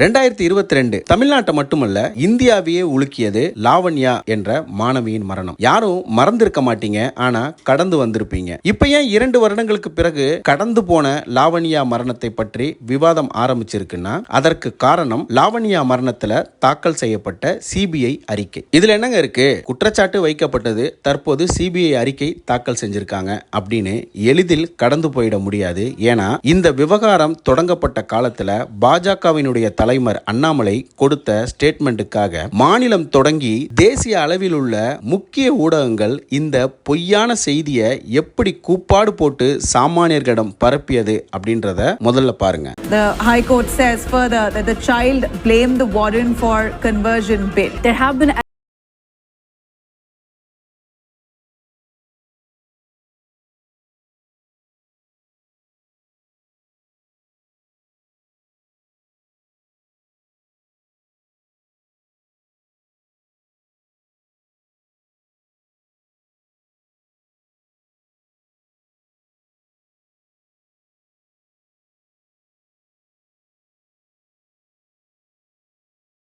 ரெண்டாயிரத்தி இருபத்தி ரெண்டு தமிழ்நாட்டை மட்டுமல்ல இந்தியாவையே உலுக்கியது லாவண்யா என்ற மாணவியின் மரணம். யாரும் மறந்திருக்க மாட்டீங்க ஆனா கடந்து வந்திருப்பீங்க. இப்ப ஏன் இரண்டு வருடங்களுக்கு பிறகு கடந்து போன லாவண்யா மரணத்தை பற்றி விவாதம் ஆரம்பிச்சிருக்குன்னா அதற்கு காரணம் லாவண்யா மரணத்துல தாக்கல் செய்யப்பட்ட சிபிஐ அறிக்கை. இதுல என்னங்க இருக்கு? குற்றச்சாட்டு வைக்கப்பட்டது தற்போது சிபிஐ அறிக்கை தாக்கல் செஞ்சிருக்காங்க அப்படின்னு எளிதில் கடந்து போயிட முடியாது. ஏன்னா இந்த விவகாரம் தொடங்கப்பட்ட காலத்துல பாஜகவினுடைய தலைவர் அண்ணாமலை கொடுத்த ஸ்டேட்மெண்ட்டுக்காக மாநிலம் தொடங்கி தேசிய அளவில் உள்ள முக்கிய ஊடகங்கள் இந்த பொய்யான செய்தியை எப்படி கூப்பாடு போட்டு சாமானியர்களிடம் பரப்பியது அப்படின்றத முதல்ல பாருங்க The High Court says further that the child blamed the warden for conversion bill. There have been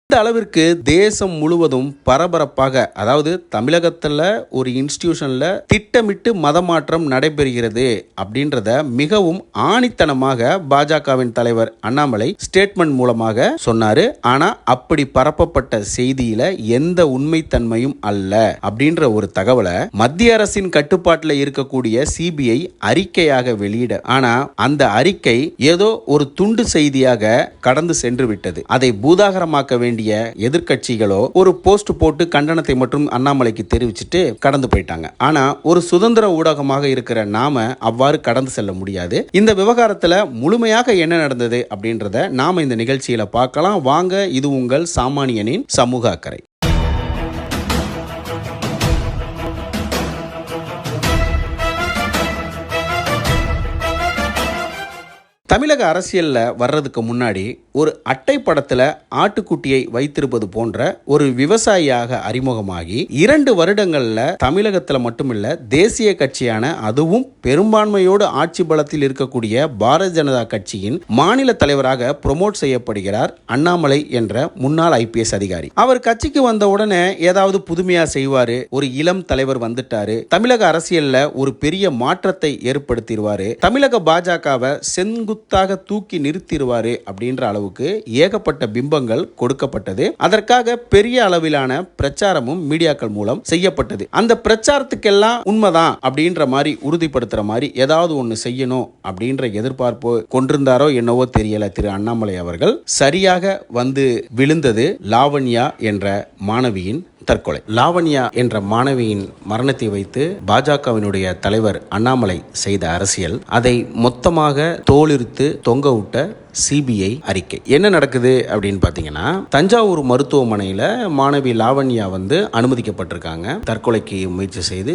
இந்த அளவிற்கு தேசம் முழுவதும் பரபரப்பாக அதாவது தமிழகத்தில் ஒரு இன்ஸ்டிடியூஷனில் திட்டமிட்டு மதமாற்றம் நடைபெறுகிறது அப்படின்றத மிகவும் ஆணித்தனமாக பாஜகவின் தலைவர் அண்ணாமலை ஸ்டேட்மெண்ட் மூலமாக சொன்னாரு. ஆனா அப்படி பரப்பப்பட்ட செய்தியில எந்த உண்மைத்தன்மையும் அல்ல அப்படின்ற ஒரு தகவலை மத்திய அரசின் கட்டுப்பாட்டில் இருக்கக்கூடிய சிபிஐ அறிக்கையாக வெளியிட ஆனா அந்த அறிக்கை ஏதோ ஒரு துண்டு செய்தியாக கடந்து சென்று விட்டது. அதை பூதாகரமாக்க வேண்டிய எதிர்க்கட்சிகளோ ஒரு போஸ்ட் போட்டு கண்டனத்தை மட்டும் அண்ணாமலைக்கு தெரிவிச்சுட்டு கடந்து போயிட்டாங்க. ஆனா ஒரு சுதந்திர ஊடகமாக இருக்கிற நாம அவ்வாறு கடந்து செல்ல முடியாது. இந்த விவகாரத்துல முழுமையாக என்ன நடந்தது அப்படின்றத நாம இந்த நிகழ்ச்சியில பார்க்கலாம். வாங்க இது உங்கள் சாமானியனின் சமூக அக்கறை. தமிழக அரசியல்ல வர்றதுக்கு முன்னாடி ஒரு அட்டை படத்துல ஆட்டுக்குட்டியை வைத்திருப்பது போன்ற ஒரு விவசாயியாக அறிமுகமாகி இரண்டு வருடங்கள்ல தமிழகத்துல மட்டுமில்ல தேசிய கட்சியான அதுவும் பெரும்பான்மையோடு ஆட்சி பலத்தில் இருக்கக்கூடிய பாரதிய ஜனதா கட்சியின் மாநில தலைவராக ப்ரொமோட் செய்யப்படுகிறார் அண்ணாமலை என்ற முன்னாள் ஐபிஎஸ் அதிகாரி. அவர் கட்சிக்கு வந்த உடனே ஏதாவது புதுமையா செய்வாரு ஒரு இளம் தலைவர் வந்துட்டாரு தமிழக அரசியல்ல ஒரு பெரிய மாற்றத்தை ஏற்படுத்திடுவாரு தமிழக பாஜகவை செங்குத்தாக தூக்கி நிறுத்திடுவாரு அப்படின்ற அளவுக்கு ஏகப்பட்ட பிம்பங்கள் கொடுக்கப்பட்டது. அதற்காக பெரிய அளவிலான பிரச்சாரமும் மீடியாக்கள் மூலம் செய்யப்பட்டது. அந்த பிரச்சாரத்துக்கெல்லாம் உண்மைதான் அப்படின்ற மாதிரி உறுதிப்படுத்துற மாதிரி ஏதாவது ஒன்று செய்யணும் அப்படின்ற எதிர்பார்ப்பு கொண்டிருந்தாரோ என்னவோ தெரியல திரு அண்ணாமலை அவர்கள். சரியாக வந்து விழுந்தது லாவண்யா என்ற மாணவியின் தற்கொலை. லாவண்யா என்ற மாணவியின் மரணத்தை வைத்து பாஜகவினுடைய தலைவர் அண்ணாமலை செய்த அரசியல் அதை மொத்தமாக தோலிருத்து தொங்க விட்ட சிபிஐ அறிக்கை. என்ன நடக்குது அப்படின்னு பார்த்தீங்கன்னா தஞ்சாவூர் மருத்துவமனையில் மாணவி லாவண்யா வந்து அனுமதிக்கப்பட்டிருக்காங்க. தற்கொலைக்கு முயற்சி செய்து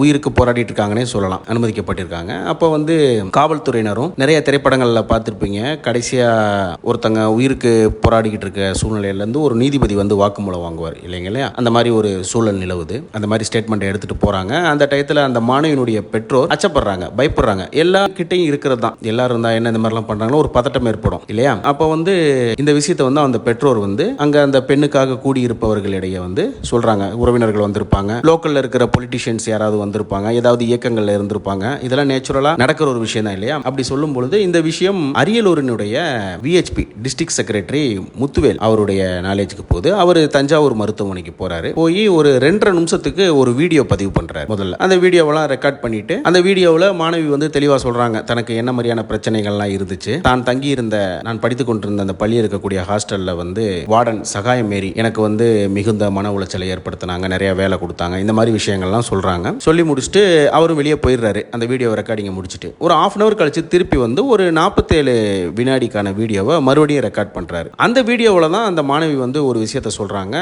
உயிருக்கு போராடிட்டு இருக்காங்கன்னே சொல்லலாம். அனுமதிக்கப்பட்டிருக்காங்க. அப்போ வந்து காவல்துறையினரும் நிறைய திரைப்படங்களில் பார்த்துருப்பீங்க. கடைசியாக ஒருத்தங்க உயிருக்கு போராடிக்கிட்டு இருக்க சூழ்நிலையிலேருந்து ஒரு நீதிபதி வந்து வாக்குமூலம் வாங்குவார். இல்லைங்களா அந்த மாதிரி ஒரு சூழல் நிலவுது. அந்த மாதிரி ஸ்டேட்மெண்ட் எடுத்துட்டு போறாங்க. அந்த டயத்தில் அந்த மாணவியினுடைய பெற்றோர் அச்சப்படுறாங்க பயப்படுறாங்க. எல்லா கிட்டையும் இருக்கிறது தான். எல்லாரும் இருந்தா என்ன இந்த மாதிரிலாம் பண்றாங்களோ ஒரு பதட்டம் ஏற்படும் இல்லையா? அப்போ வந்து இந்த விஷயத்தை வந்து அந்த பெற்றோர் வந்து அங்க அந்த பெண்ணுக்காக கூடி இருப்பவர்களிடையே வந்து சொல்றாங்க. உறவினர்கள் வந்திருப்பாங்க. லோக்கல்ல இருக்கிற பொலிட்டிஷியன்ஸ் யாராவது வந்திருப்பாங்க. ஏதாவது இயக்கங்கள்ல இருந்திருப்பாங்க. இதெல்லாம் நேச்சுரலா நடக்கிற ஒரு விஷயம் தான் இல்லையா? அப்படி சொல்லும் பொழுது இந்த விஷயம் அரியலூரினுடைய விஹெச்பி டிஸ்ட்ரிக்ட் செக்ரட்டரி முத்துவேல் அவருடைய நாலேஜுக்கு போகுது. அவர் தஞ்சாவூர் மருத்துவமனைக்கு போறாரு. போய் ஒரு ரெண்டரை நிமிஷத்துக்கு ஒரு வீடியோ பதிவு பண்றாரு முதல்ல. அந்த வீடியோவெல்லாம் ரெக்கார்ட் பண்ணிட்டு அந்த வீடியோவில் மாணவி வந்து தெளிவா சொல்றாங்க. தனக்கு என்ன மாதிரியான பிரச்சனைகள்லாம் இருந்துச்சு? தான் தங்கி தங்கியிருந்த நான் படித்து கொண்டிருந்த அந்த பள்ளி இருக்கக்கூடிய ஹாஸ்டல்ல வந்து வார்டன் சகாயம் மேரி எனக்கு வந்து மிகுந்த மன உளைச்சலை ஏற்படுத்தினாங்க. நிறைய வேலை கொடுத்தாங்க. இந்த மாதிரி விஷயங்கள்லாம் சொல்றாங்க. சொல்லி முடிச்சுட்டு அவரும் வெளியே போயிடுறாரு. அந்த வீடியோ ரெக்கார்டிங்கை முடிச்சுட்டு. ஒரு ஆஃப் அன் அவர் கழிச்சு திருப்பி வந்து ஒரு நாற்பத்தேழு வினாடிக்கான வீடியோவை மறுபடியும் ரெக்கார்ட் பண்றாரு. அந்த வீடியோவில் தான் அந்த மாணவி வந்து ஒரு விஷயத்த சொல்றாங்க.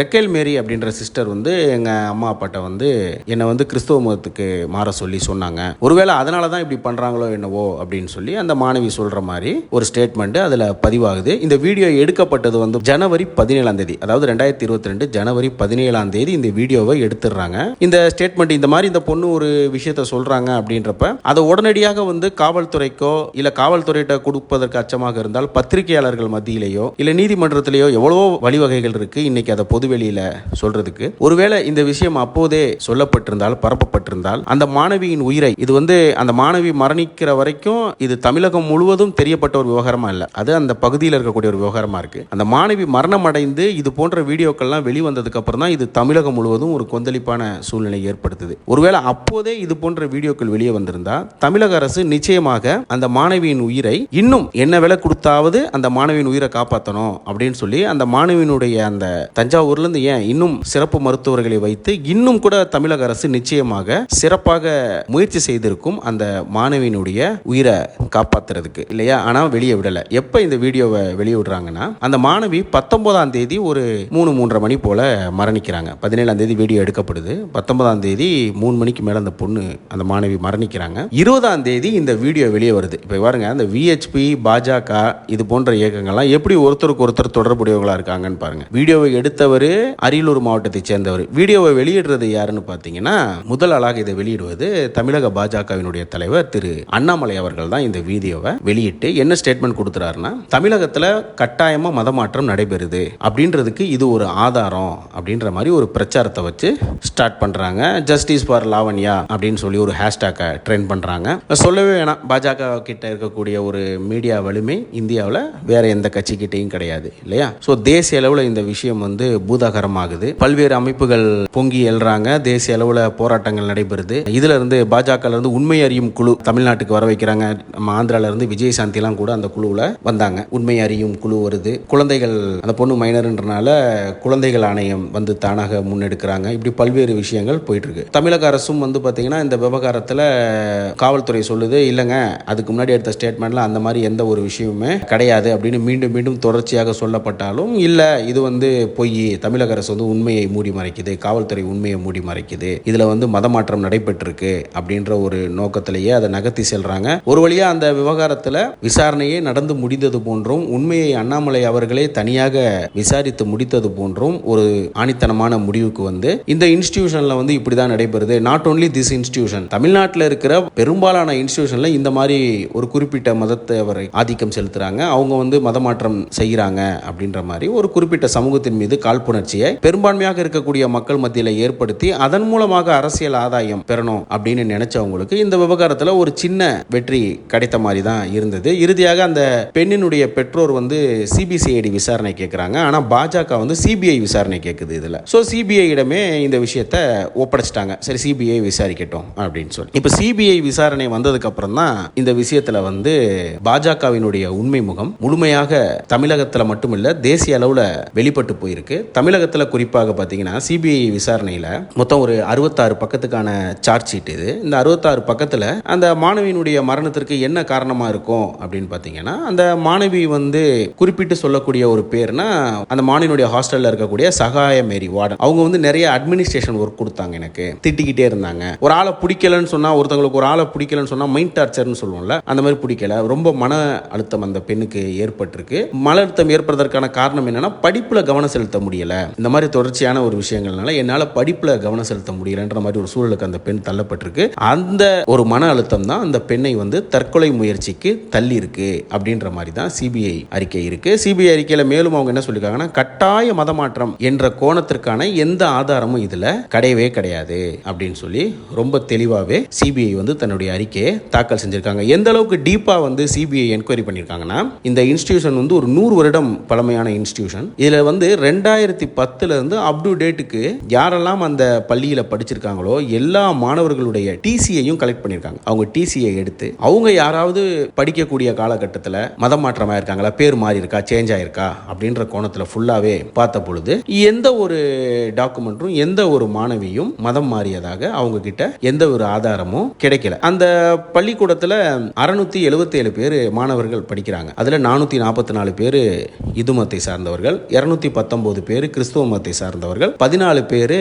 ரெக்கேல் மேரி அப்படின்ற சிஸ்டர் வந்து எங்க அம்மா அப்பாட்ட வந்து என்னை வந்து கிறிஸ்துவ மதத்துக்கு மாற சொல்லி சொன்னாங்க. ஒருவேளை அதனால தான் இப்படி பண்றாங்களோ என்னவோ அப்படின்னு சொல்லி அந்த மாணவி சொல்ற மாதிரி ஒரு ஸ்டேட்மெண்ட் அதில் பதிவாகுது. இந்த வீடியோ எடுக்கப்பட்டது வந்து ஜனவரி பதினேழாம் தேதி அதாவது ரெண்டாயிரத்தி இருபத்தி ரெண்டு ஜனவரி பதினேழாம் தேதி இந்த வீடியோவை எடுத்துடுறாங்க. இந்த ஸ்டேட்மெண்ட் இந்த மாதிரி இந்த பொண்ணு ஒரு விஷயத்த சொல்றாங்க அப்படின்றப்ப அதை உடனடியாக வந்து காவல்துறைக்கோ இல்ல காவல்துறையிட்ட கொடுப்பதற்கு அச்சமாக இருந்தால் பத்திரிகையாளர்கள் மத்தியிலேயோ இல்ல நீதிமன்றத்திலேயோ எவ்வளவோ வழிவகைகள் இருக்கு. இன்னைக்கு அதை பொதுவெளியில சொல்றதுக்கு. ஒருவேளை இந்த விஷயம் அப்போதே சொல்லப்பட்டிருந்தால் பரப்பப்பட்டிருந்தால் அந்த மாணவியின் உயிரை இது வந்து அந்த மாணவி மரணிக்கிற வரைக்கும் இது தமிழகம் முழுவதும் தெரியப்பட்ட ஒரு விவகாரமா இல்லை. அது அந்த பகுதியில் இருக்கக்கூடிய ஒரு விவகாரமா இருக்குது அந்த மாணவி மரணம் அடைந்து இது போன்ற வீடியோக்கள்லாம் வெளிவந்ததுக்கு அப்புறம் தான் இது தமிழகம் முழுவதும் ஒரு கொந்தளிப்பான சூழ்நிலை ஏற்படுத்துது. ஒருவேளை அப்போதே இது போன்ற வீடியோக்கள் வெளியே வந்திருந்தா தமிழக அரசு நிச்சயமாக அந்த மாணவியின் உயிரை இன்னும் என்ன விலை கொடுத்தாவது அந்த மாணவியின் உயிரை காப்பாற்றணும் அப்படின்னு சொல்லி அந்த மாணவியினுடைய அந்த தஞ்சாவூர்லேருந்து ஏன் இன்னும் சிறப்பு மருத்துவர்களை வைத்து இன்னும் கூட தமிழக அரசு நிச்சயமாக சிறப்பாக முயற்சி செய்திருக்கும் அந்த மாணவியினுடைய உயிரை காப்பாத்துறதுக்கு. இல்லையா? ஆனால் வெளியே விடலை. எப்போ இந்த வீடியோவை வெளியே விடுறாங்கன்னா அந்த மாணவி பத்தொன்பதாம் தேதி ஒரு மூணு மூன்றரை மணி போல் மரணிக்கிறாங்க. பதினேழாம் தேதி வீடியோ எடுக்கப்படுது. பத்தொன்பதாம் தேதி மூணு மணிக்கு மேலே அந்த பொண்ணு அந்த மாணவி மரணிக்கிறாங்க. இருபதாம் தேதி இந்த வீடியோ வெளியே வருது. இப்போ பாருங்க அந்த விஹெச்பி பாஜக இது போன்ற இயக்கங்கள்லாம் எப்படி ஒருத்தருக்கு ஒருத்தர் தொடர்புடையவங்களா இருக்காங்கன்னு பாருங்க. வீடியோவை எடுத்தவர் அரியலூர் மாவட்டத்தை சேர்ந்தவர். வீடியோவை வெளியிடுறது யாருன்னு பார்த்தீங்கன்னா முதல் ஆளாக இதை வெளியிடுவது தமிழக பாஜகவினுடைய தலைவர் திரு அண்ணாமலை அவர்கள் தான் இந்த வீடியோவை வெளியிட்டு என்ன ஸ்டேட்மெண்ட் கொடுத்துறாருன்னா தமிழகத்தில் கட்டாயமாக மதமாற்றம் நடைபெறுது. அப்படின்றதுக்கு இது ஒரு ஆதாரம் அப்படின்ற மாதிரி ஒரு பிரச்சாரத்தை வச்சு ஸ்டார்ட் பண்ணுறாங்க ஜஸ்டிஸ் ஃபார் லாவண்யா அப்படின்னு சொல்லி ஒரு ஹேஷ்டேக்கை ட்ரெண்ட் பண்ணுறாங்க சொல்லவே வேணாம். பாஜக கிட்ட இருக்கக்கூடிய ஒரு மீடியா வலிமை இந்தியாவில் வேற எந்த கட்சிக்கிட்டையும் கிடையாது இல்லையா? ஸோ தேசிய அளவில் இந்த விஷயம் வந்து பூதாகரமாகுது. பல்வேறு அமைப்புகள் பொங்கி எழுறாங்க. தேசிய அளவில் போராட்டங்கள் நடைபெறுது. இதுல இருந்து பாஜக இருந்து உண்மை அறியும் குழு தமிழ்நாட்டுக்கு வர வைக்கிறாங்க. நம்ம ஆந்திரால இருந்து எல்லாம் கூட அந்த குழுவில் வந்தாங்க. உண்மை அறியும் குழு வருது. குழந்தைகள் அந்த பொண்ணு மைனர்ன்றனால குழந்தைகள் ஆணையம் வந்து தானாக முன்னெடுக்கிறாங்க. இப்படி பல்வேறு விஷயங்கள் போயிட்டு இருக்கு தமிழக அரசும் வந்து பார்த்தீங்கன்னா இந்த விவகாரத்தில் காவல்துறை சொல்லுது இல்லைங்க அதுக்கு முன்னாடி எடுத்த ஸ்டேட்மெண்ட்ல அந்த மாதிரி எந்த ஒரு விஷயமுமே கிடையாது அப்படின்னு மீண்டும் மீண்டும் தொடர்ச்சியாக சொல்லப்பட்டாலும் இல்லை இது வந்து பொய். தமிழக அரசு வந்து உண்மையை மூடி மறைக்குது. காவல்துறை உண்மையை மூடி மறைக்குது. இதுல வந்து மதமாற்றம் நடைபெற்றிருக்கு அப்படின்ற ஒரு நோக்கத்திலேயே அதை நகர்த்தி செல்றாங்க. ஒரு வழியா அந்த விவகாரத்துல விசாரணையே நடந்து முடிந்தது போன்றும் உண்மையை அண்ணாமலை அவர்களே தனியாக விசாரித்து முடித்தது போன்றும் ஒரு ஆணித்தனமான முடிவுக்கு வந்து இந்த இன்ஸ்டிடியூஷன்ல வந்து இப்படிதான் நடைபெறுது. நாட் ஓன்லி திஸ் இன்ஸ்டிடியூஷன் தமிழ்நாட்டில் இருக்கிற பெரும்பாலான இன்ஸ்டிடியூஷன்ல இந்த மாதிரி ஒரு குறிப்பிட்ட மதத்தை அவர் ஆதிக்கம் செலுத்துறாங்க. அவங்க வந்து மதமாற்றம் செய்கிறாங்க அப்படின்ற மாதிரி ஒரு குறிப்பிட்ட சமூகத்தின் மீது காழ்ப்புணர்ச்சியை பெரும்பான்மையாக இருக்கக்கூடிய மக்கள் மத்தியில் ஏற்படுத்தி அதன் மூலமாக அரசியல் ஆதாயம் பெறணும் அப்படின்னு நினைச்சவங்களுக்கு இந்த விவகாரத்தில் ஒரு சின்ன வெற்றி கிடைத்த மாதிரி தான் இருந்தது. இறுதியாக அந்த பெண்ணினுடைய பெற்றோர் வந்து சிபிசிஐடி விசாரணை கேட்குறாங்க ஆனால் பாஜக வந்து சிபிஐ விசாரணை கேட்குது இதில். ஸோ சிபிஐயிடமே இந்த விஷயத்த ஒப்படைச்சிட்டாங்க. சரி சிபிஐ விசாரிக்கட்டும் அப்படின்னு சொல்லி. இப்போ சிபிஐ விசாரணை வந்ததுக்கு அப்புறம் தான் இந்த விஷயத்தில் வந்து பாஜகவினுடைய உண்மை முகம் முழுமையாக தமிழகத்தில் மட்டும் தேசிய அளவில் வெளிப்பட்டு போயிருக்கு. தமிழகத்தில் குறிப்பாக பார்த்தீங்கன்னா சிபிஐ விசாரணையில் மொத்தம் ஒரு அறுபத்தாறு பக்கத்துக்கான சார்ஜ் ஷீட் இது. இந்த அறுபத்தாறு பக்கத்தில் அந்த மாணவியினுடைய மரணத்திற்கு என்ன காரணமாக இருக்கும் அப்படின்னு பார்த்தீங்கன்னா அந்த மாணவி வந்து குறிப்பிட்டு சொல்லக்கூடிய ஒரு பேர்னா அந்த மாணவியினுடைய ஹாஸ்டலில் இருக்கக்கூடிய சகாய மேரி வார்டன். அவங்க வந்து நிறைய அட்மினிஸ்ட்ரேஷன் ஒர்க் கொடுத்தாங்க எனக்கு. திட்டிக்கிட்டே இருந்தாங்க. ஒரு ஆளை பிடிக்கலன்னு சொன்னால் ஒருத்தவங்களுக்கு ஒரு ஆளை பிடிக்கலன்னு சொன்னால் மைண்ட் டார்ச்சர்னு சொல்லுவோம்ல அந்த மாதிரி பிடிக்கல. ரொம்ப மன அழுத்தம் அந்த பெண்ணுக்கு ஏற்பட்டிருக்கு. மன அழுத்தம் ஏற்படுவதற்கான காரணம் என்னன்னா படிப்பில் கவனம் செலுத்த முடியல. இந்த மாதிரி தொடர்ச்சியான ஒரு விஷயங்கள்னால என்னால் படிப்பில் கவனம் செலுத்த முடியலன்ற மாதிரி ஒரு சூழலுக்கு அந்த பெண் தள்ளப்பட்டிருக்கு. அந்த ஒரு மன அழுத்தம் தான் அந்த பெண்ணை வந்து தற்கொலை முயற்சிக்கு தள்ளி இருக்கு அப்படின்ற மாதிரி தான் சிபிஐ அறிக்கை இருக்கு. சிபிஐ அறிக்கையில மேலும் அவங்க என்ன சொல்லியிருக்காங்கன்னா கட்டாய மதமாற்றம் என்ற கோணத்திற்கான எந்த ஆதாரமும் இதுல கிடையவே கிடையாது அப்படின்னு சொல்லி ரொம்ப தெளிவாகவே சிபிஐ வந்து தன்னுடைய அறிக்கையை தாக்கல் செஞ்சிருக்காங்க. எந்த அளவுக்கு டீப்பா வந்து சிபிஐ என்கொயரி பண்ணியிருக்காங்கன்னா இந்த இன்ஸ்டிடியூஷன் வந்து ஒரு நூறு வருடம் பழமையான இன்ஸ்டிடியூஷன் இதுல வந்து ரெண்டாயிரத்தி பத்துல இருந்து அப் டு டேட்டுக்கு யாரெல்லாம் அந்த பள்ளியில படிச்சிருக்காங்களோ எல்லா மாணவர்களுடைய டிசியையும் கலெக்ட் பண்ணியிருக்காங்க அவங்க டிசியை எடுத்து அவங்க யாராவது படிக்கக்கூடிய காலகட்டத்தில் மதம் மாற்றமாக இருக்காங்களா? பேர் மாறி இருக்கா சேஞ்ச் ஆயிருக்கா? அப்படின்ற கோணத்தில் ஃபுல்லாகவே பார்த்த பொழுது எந்த ஒரு டாக்குமெண்ட்டும் எந்த ஒரு மாணவியும் மதம் மாறியதாக அவங்க கிட்ட எந்த ஒரு ஆதாரமும் கிடைக்கல. அந்த பள்ளிக்கூடத்தில் அறுநூத்தி எழுபத்தி ஏழு பேர் மாணவர்கள் படிக்கிறாங்க. அதில் நானூற்றி நாற்பத்தி நாலு பேர் இந்து மதத்தை சார்ந்தவர்கள் இரநூத்தி பத்தொன்பது பேர் கிறிஸ்துவ மதத்தை சார்ந்தவர்கள் பதினாலு பேர்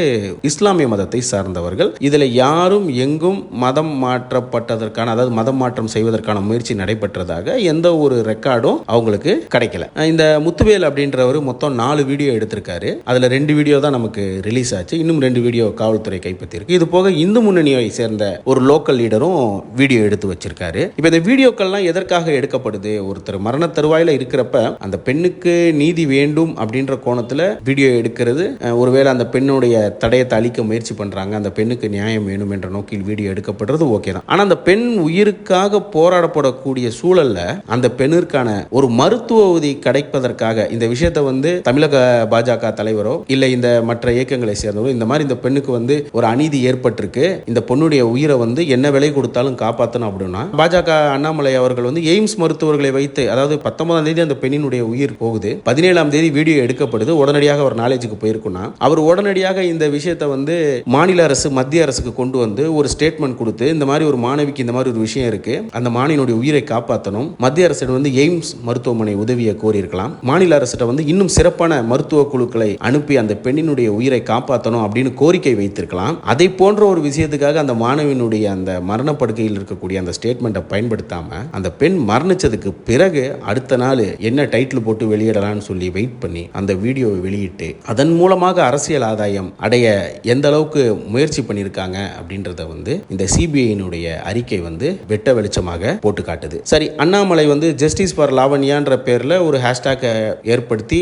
இஸ்லாமிய மதத்தை சார்ந்தவர்கள். இதில் யாரும் எங்கும் மதம் மாற்றப்பட்டதற்கான அதாவது மதம் மாற்றம் செய்வதற்கான முயற்சி நடைபெற்றதாக அப்படின்றதாக எந்த ஒரு ரெக்கார்டும் அவங்களுக்கு கிடைக்கல. இந்த முத்துவேல் அப்படின்றவர் மொத்தம் நாலு வீடியோ எடுத்திருக்காரு. அதில் ரெண்டு வீடியோ தான் நமக்கு ரிலீஸ் ஆச்சு. இன்னும் ரெண்டு வீடியோ காவல்துறை கைப்பற்றியிருக்கு. இது போக இந்து முன்னணியை சேர்ந்த ஒரு லோக்கல் லீடரும் வீடியோ எடுத்து வச்சிருக்காரு. இப்போ இந்த வீடியோக்கள்லாம் எதற்காக எடுக்கப்படுது? ஒருத்தர் மரண தருவாயில் இருக்கிறப்ப அந்த பெண்ணுக்கு நீதி வேண்டும் அப்படின்ற கோணத்தில் வீடியோ எடுக்கிறது ஒருவேளை அந்த பெண்ணுடைய தடயத்தை அழிக்க முயற்சி பண்ணுறாங்க அந்த பெண்ணுக்கு நியாயம் வேணும் என்ற நோக்கில் வீடியோ எடுக்கப்படுறது ஓகே தான். ஆனால் அந்த பெண் உயிருக்காக போராடப்படக்கூடிய சூழல் சூழல்ல அந்த பெண்ணிற்கான ஒரு மருத்துவ உதவி கிடைப்பதற்காக இந்த விஷயத்தை வந்து தமிழக பாஜக தலைவரோ இல்ல இந்த மற்ற இயக்கங்களை சேர்ந்தவரோ இந்த மாதிரி இந்த பெண்ணுக்கு வந்து ஒரு அநீதி ஏற்பட்டிருக்கு. இந்த பொண்ணுடைய உயிரை வந்து என்ன விலை கொடுத்தாலும் காப்பாற்றணும் அப்படின்னா பாஜக அண்ணாமலை அவர்கள் வந்து எய்ம்ஸ் மருத்துவர்களை வைத்து அதாவது பத்தொன்பதாம் தேதி அந்த பெண்ணினுடைய உயிர் போகுது. பதினேழாம் தேதி வீடியோ எடுக்கப்படுது. உடனடியாக அவர் நாலேஜுக்கு போயிருக்குன்னா அவர் உடனடியாக இந்த விஷயத்தை வந்து மாநில அரசு மத்திய அரசுக்கு கொண்டு வந்து ஒரு ஸ்டேட்மெண்ட் கொடுத்து இந்த மாதிரி ஒரு மாணவிக்கு இந்த மாதிரி ஒரு விஷயம் இருக்கு. அந்த மாணவியினுடைய உயிரை காப்பாற்றணும் மத்திய அரசிடம் வந்து எய்ம்ஸ் மருத்துவமனை உதவியை கோரியிருக்கலாம். மாநில அரசிட்ட வந்து இன்னும் சிறப்பான மருத்துவ குழுக்களை அனுப்பி அந்த பெண்ணினுடைய உயிரை காப்பாற்றணும் அப்படின்னு கோரிக்கை வைத்திருக்கலாம். அதை போன்ற ஒரு விஷயத்துக்காக அந்த மாணவியினுடைய அந்த மரணப்படுக்கையில் இருக்கக்கூடிய அந்த ஸ்டேட்மெண்ட்டை பயன்படுத்தாம அந்த பெண் மரணிச்சதுக்கு பிறகு அடுத்த நாள் என்ன டைட்டில் போட்டு வெளியிடலாம்னு சொல்லி வெயிட் பண்ணி அந்த வீடியோவை வெளியிட்டு அதன் மூலமாக அரசியல் ஆதாயம் அடைய எந்த அளவுக்கு முயற்சி பண்ணியிருக்காங்க அப்படின்றத வந்து இந்த சிபிஐனுடைய அறிக்கை வந்து வெட்ட வெளிச்சமாக போட்டு காட்டுது. சரி அண்ணாமலை வந்து ஜஸ்டிஸ் ஃபார் லாவண்யான்ற பேரில் ஒரு ஹேஷ்டேக்கை ஏற்படுத்தி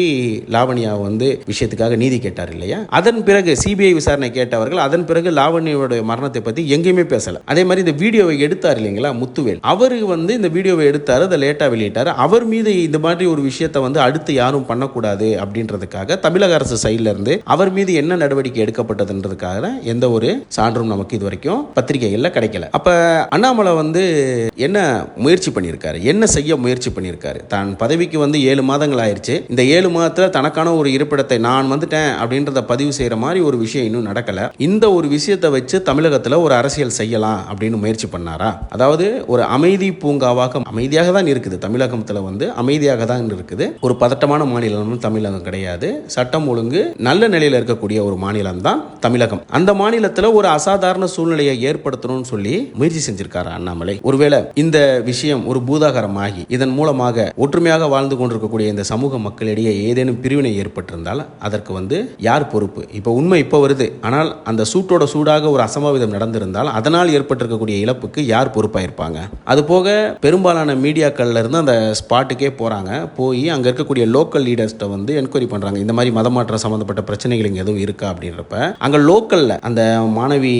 லாவண்யா வந்து விஷயத்துக்காக நீதி கேட்டார் இல்லையா? அதன் பிறகு சிபிஐ விசாரணை கேட்டவர்கள் அதன் பிறகு லாவண்யாவுடைய மரணத்தை பற்றி எங்கேயுமே பேசலை. அதே மாதிரி இந்த வீடியோவை எடுத்தார் இல்லைங்களா முத்துவேல். அவர் வந்து இந்த வீடியோவை எடுத்தார் அதை லேட்டாக வெளியிட்டார். அவர் மீது இந்த மாதிரி ஒரு விஷயத்தை வந்து அடுத்து யாரும் பண்ணக்கூடாது அப்படின்றதுக்காக தமிழக அரசு சைட்ல இருந்து அவர் மீது என்ன நடவடிக்கை எடுக்கப்பட்டதுன்றதுக்காக எந்த ஒரு சான்றும் நமக்கு இது வரைக்கும் பத்திரிகைகளில் கிடைக்கல. அப்ப அண்ணாமலை வந்து என்ன முயற்சி பண்ணியிருக்காரு? என்ன செய்ய முயற்சி பண்ணியிருக்காரு? தான் பதவிக்கு வந்து ஏழு மாதங்கள் ஆயிடுச்சு இந்த ஏழு மாதத்துல தனக்கான ஒரு இருப்பிடத்தை நான் வந்துட்டேன் அப்படின்றத பதிவு செய்யற மாதிரி ஒரு விஷயம் இன்னும் நடக்கல. இந்த ஒரு விஷயத்தை வச்சு தமிழகத்தில் ஒரு அரசியல் செய்யலாம் அப்படின்னு முயற்சி பண்ணாரா? அதாவது ஒரு அமைதி பூங்காவாக அமைதியாக தான் இருக்குது. தமிழகத்துல வந்து அமைதியாக தான் இருக்குது. ஒரு பதட்டமான மாநிலம் தமிழகம் கிடையாது. சட்டம் ஒழுங்கு நல்ல நிலையில் இருக்கக்கூடிய ஒரு மாநிலம் தான் தமிழகம். அந்த மாநிலத்தில் ஒரு அசாதாரண சூழ்நிலையை ஏற்படுத்தணும்னு சொல்லி முயற்சி செஞ்சிருக்காரு அண்ணாமலை. ஒருவேளை இந்த விஷயம் ஒரு பூதாகரமாகி இதன் மூலமாக ஒற்றுமையாக வாழ்ந்து கொண்டிருக்கக்கூடிய இந்த சமூக மக்களிடையே ஏதேனும் பிரிவினை ஏற்பட்டிருந்தால் அதற்கு வந்து யார் பொறுப்பு? இப்போ உண்மை இப்போ வருது. ஆனால் அந்த சூட்டோட சூடாக ஒரு அசம்பாவிதம் நடந்திருந்தால் அதனால் ஏற்பட்டிருக்கக்கூடிய இழப்புக்கு யார் பொறுப்பாக இருப்பாங்க அது போக பெரும்பாலான மீடியாக்கள்ல இருந்து அந்த ஸ்பாட்டுக்கே போறாங்க. போய் அங்க இருக்கக்கூடிய லோக்கல் லீடர்ஸ்ட்ட வந்து என்கொயரி பண்றாங்க. இந்த மாதிரி மதமாற்றம் சம்பந்தப்பட்ட பிரச்சனைகள் இங்கே எதுவும் இருக்கா அப்படின்றப்ப அங்க லோக்கல்ல அந்த மாணவி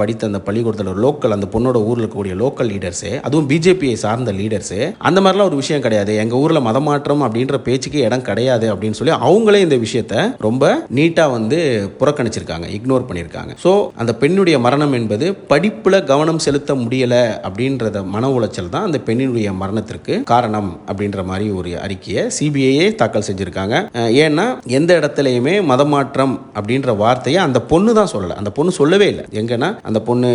படித்த அந்த பள்ளிக்கூடத்தில் லோக்கல் அந்த பொண்ணோட ஊர்ல இருக்கக்கூடிய லோக்கல் லீடர்ஸே அதுவும் பிஜேபியை சார்ந்த லீடர்ஸ் அந்த மாதிரிலாம் ஒரு விஷயம் கிடையாது. எங்கள் ஊரில் மதமாற்றம் அப்படின்ற பேச்சுக்கு இடம் கிடையாது அப்படின்னு சொல்லி அவங்களே இந்த விஷயத்த ரொம்ப நீட்டாக வந்து புறக்கணிச்சிருக்காங்க இக்னோர் பண்ணியிருக்காங்க ஸோ அந்த பெண்ணுடைய மரணம் என்பது படிப்பில் கவனம் செலுத்த முடியல அப்படின்றத மன உளைச்சல் தான் அந்த பெண்ணினுடைய மரணத்திற்கு காரணம் அப்படின்ற மாதிரி ஒரு அறிக்கையை சிபிஐயே தாக்கல் செஞ்சுருக்காங்க. ஏன்னா எந்த இடத்துலையுமே மதமாற்றம் அப்படின்ற வார்த்தையை அந்த பொண்ணு தான் சொல்லலை. அந்த பொண்ணு சொல்லவே இல்லை. எங்கன்னா அந்த பொண்ணு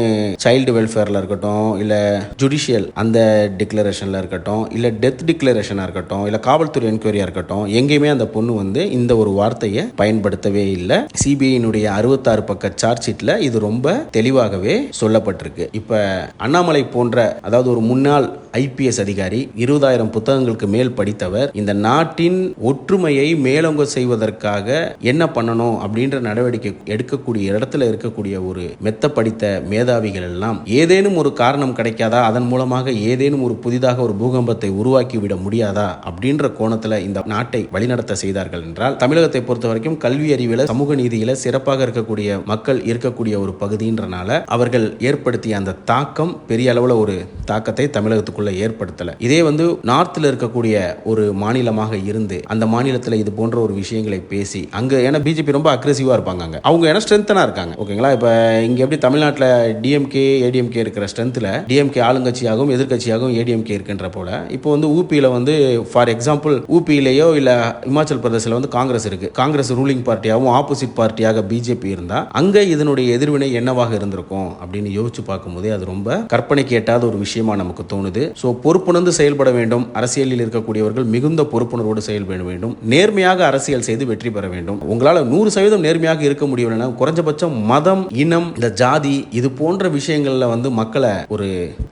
சைல்டு வெல்ஃபேரில் இருக்கட்டும் இல்லை ஜுடிஷியல் அந்த டிக்ளரேஷனில் இருக்கட்டும் இல்லை டெத் டிக்ளரேஷனாக இருக்கட்டும் இல்லை காவல்துறை என்கொயரியாக இருக்கட்டும் எங்கேயுமே அந்த பொண்ணு வந்து இந்த ஒரு வார்த்தையை பயன்படுத்தவே இல்லை. சிபிஐனுடைய அறுபத்தாறு பக்க சார்ஜ் ஷீட்டில் இது ரொம்ப தெளிவாகவே சொல்லப்பட்டிருக்கு. இப்போ அண்ணாமலை போன்ற அதாவது ஒரு முன்னாள் ஐபிஎஸ் அதிகாரி இருபதாயிரம் புத்தகங்களுக்கு மேல் படித்தவர் இந்த நாட்டின் ஒற்றுமையை மேலோங்க செய்வதற்காக என்ன பண்ணணும் அப்படின்ற நடவடிக்கை எடுக்கக்கூடிய இடத்துல இருக்கக்கூடிய ஒரு மெத்த படித்த மேதாவிகள் எல்லாம் ஏதேனும் ஒரு காரணம் கிடைக்காதா? அதன் மூலமாக ஏதேனும் ஒரு புதிதாக ஒரு பூகம்பத்தை உருவாக்கி விட முடியாதா அப்படின்ற கோணத்துல இந்த நாட்டை வழிநடத்த செய்தார்கள் என்றால் தமிழகத்தை பொறுத்த வரைக்கும் கல்வி அறிவில சமூக நீதியில சிறப்பாக இருக்கக்கூடிய மக்கள் இருக்கக்கூடிய ஒரு பகுதின்றனால அவர்கள் ஏற்படுத்திய அந்த தாக்கம் பெரிய அளவுல ஒரு தாக்கத்தை தமிழகத்துக்குள்ள ஏற்படுத்தல. இதே வந்து நார்த்தில் இருக்கக்கூடிய ஒரு மாநிலமாக இருந்து அந்த மாநிலத்தில் இது போன்ற ஒரு விஷயங்களை பேசி அங்க ஏன்னா பிஜேபி ரொம்ப அக்ரெசிவா இருப்பாங்க அங்க. அவங்க ஏன்னா ஸ்ட்ரென்த்தனா இருக்காங்க. ஓகேங்களா? இப்ப இங்க எப்படி தமிழ்நாட்டில் டிஎம்கே ஏடிஎம்கே இருக்கிற ஸ்ட்ரென்த்தில் டிஎம்கே ஆளுங்கட்சியாகவும் எதிர்க்கட்சியாகவும் ஏடிஎம்கே இருக்கின்ற போல இப்போ வந்து ஊபியில் வந்து ஃபார் எக்ஸாம்பிள் ஊபியிலேயோ இல்லை இமாச்சல் பிரதேசில் வந்து காங்கிரஸ் இருக்கு. காங்கிரஸ் ரூலிங் பார்ட்டியாகவும் ஆப்போசிட் பார்ட்டியாக பிஜேபி இருந்தால் அங்கே இதனுடைய எதிர்வினை என்னவாக இருந்திருக்கும் அப்படின்னு யோசிச்சு பார்க்கும்போதே அது ரொம்ப கற்பனைக்கு எட்டாத ஒரு விஷயமா நமக்கு தோணுது. ஸோ பொறுப்புணர்ந்து செயல்பட வேண்டும். அரசியலில் இருக்கக்கூடியவர்கள் மிகுந்த பொறுப்புணர்வோடு செயல்பட வேண்டும். நேர்மையாக அரசியல் செய்து வெற்றி பெற வேண்டும். உங்களால் நூறு சதவீதம் நேர்மையாக இருக்க முடியலன்னா குறைஞ்சபட்சம் மதம் இனம் இந்த ஜாதி இது போன்ற விஷயங்களில் வந்து மக்களை ஒரு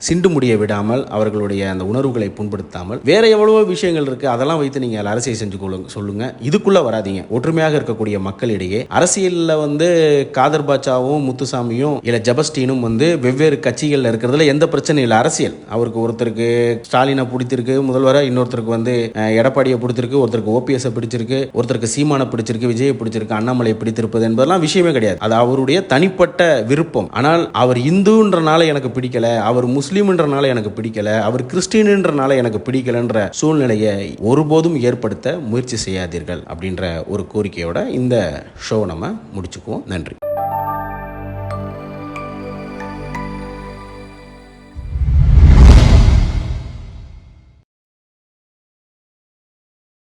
சிண்டு முடிய விடாமல் அவர்களுடைய அந்த உணர்வு உணர்வுகளை புண்படுத்தாமல் வேற எவ்வளவோ விஷயங்கள் இருக்கு அதெல்லாம் வைத்து நீங்க அரசியல் செஞ்சு கொள்ளுங்க சொல்லுங்க. இதுக்குள்ள வராதீங்க. ஒற்றுமையாக இருக்கக்கூடிய மக்களிடையே அரசியல்ல வந்து காதர் பாட்சாவும் முத்துசாமியும் இல்ல ஜபஸ்டீனும் வந்து வெவ்வேறு கட்சிகள்ல இருக்கிறதுல எந்த பிரச்சனையும் இல்லை. அரசியல். அவருக்கு ஒருத்தருக்கு ஸ்டாலினை பிடித்திருக்கு முதல்வரை இன்னொருத்தருக்கு வந்து எடப்பாடியை பிடிச்சிருக்கு ஒருத்தருக்கு ஓபிஎஸ் பிடிச்சிருக்கு ஒருத்தருக்கு சீமானை பிடிச்சிருக்கு விஜயை பிடிச்சிருக்கு அண்ணாமலை பிடித்திருப்பது என்பதெல்லாம் விஷயமே கிடையாது. அது அவருடைய தனிப்பட்ட விருப்பம். ஆனால் அவர் இந்துன்றனால எனக்கு பிடிக்கல அவர் முஸ்லீம்ன்றனால எனக்கு பிடிக்கல அவர் கிறிஸ்டின் கிறிஸ்டின்ன்றனால எனக்கு பிடிக்கலன்ற சூழ்நிலையை ஒருபோதும் ஏற்படுத்த முயற்சி செய்யாதீர்கள் அப்படின்ற ஒரு கோரிக்கையோட இந்த ஷோ நம்ம முடிச்சுக்குவோம். நன்றி.